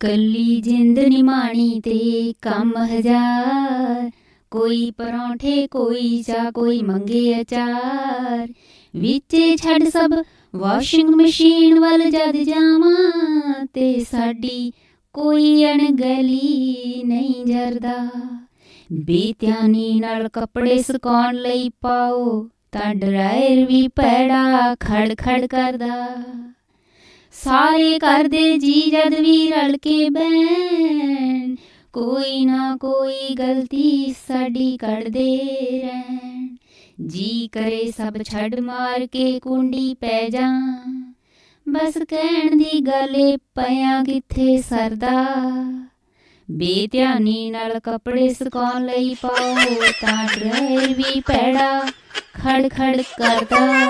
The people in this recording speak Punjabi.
ਕੱਲੀ ਜਿੰਦ ਨਿਮਾਣੀ ਤੇ ਕੰਮ ਹਜ਼ਾਰ। ਕੋਈ ਪਰੌਂਠੇ, ਕੋਈ ਚਾ ਕੋਈ ਮੰਗੇ ਅਚਾਰ। ਵਿੱਚੇ ਛੱਡ ਸਭ ਵਾਸ਼ਿੰਗ ਮਸ਼ੀਨ ਵੱਲ ਜਦ ਜਾਵਾਂ ਤੇ ਸਾਡੀ ਕੋਈ ਅਣਗਲੀ ਨਹੀਂ ਜਰਦਾ। ਬੇਤਿਆਨੀ ਨਾਲ ਕੱਪੜੇ ਸੁਕਾਉਣ ਲਈ ਪਾਓ ਤਾਂ ਡਰਾਇਰ ਵੀ ਪੈੜਾ ਖੜ ਖੜ ਕਰਦਾ। ਸਾਰੇ ਕਰਦੇ ਜੀ ਜਦ ਵੀ ਰਲ ਕੇ ਬੈਣ ਕੋਈ ਨਾ ਕੋਈ ਗਲਤੀ ਸਾਡੀ ਕੱਢਦੇ ਰਹਿਣ। ਜੀ ਕਰੇ ਸਭ ਛੱਡ ਮਾਰ ਕੇ ਕੁੰਡੀ ਪੈ ਜਾ। ਬਸ ਕਹਿਣ ਦੀ ਗੱਲ ਪਿਆ ਕਿੱਥੇ ਸਰਦਾ। ਬੇਧਿਆਨੀ ਨਾਲ ਕੱਪੜੇ ਸੁਕਾਉਣ ਲਈ ਪਾਓ ਤਾਂ ਡਰਾਇਰ ਵੀ ਪੈੜਾ ਖੜ ਖੜ ਕਰਦਾ।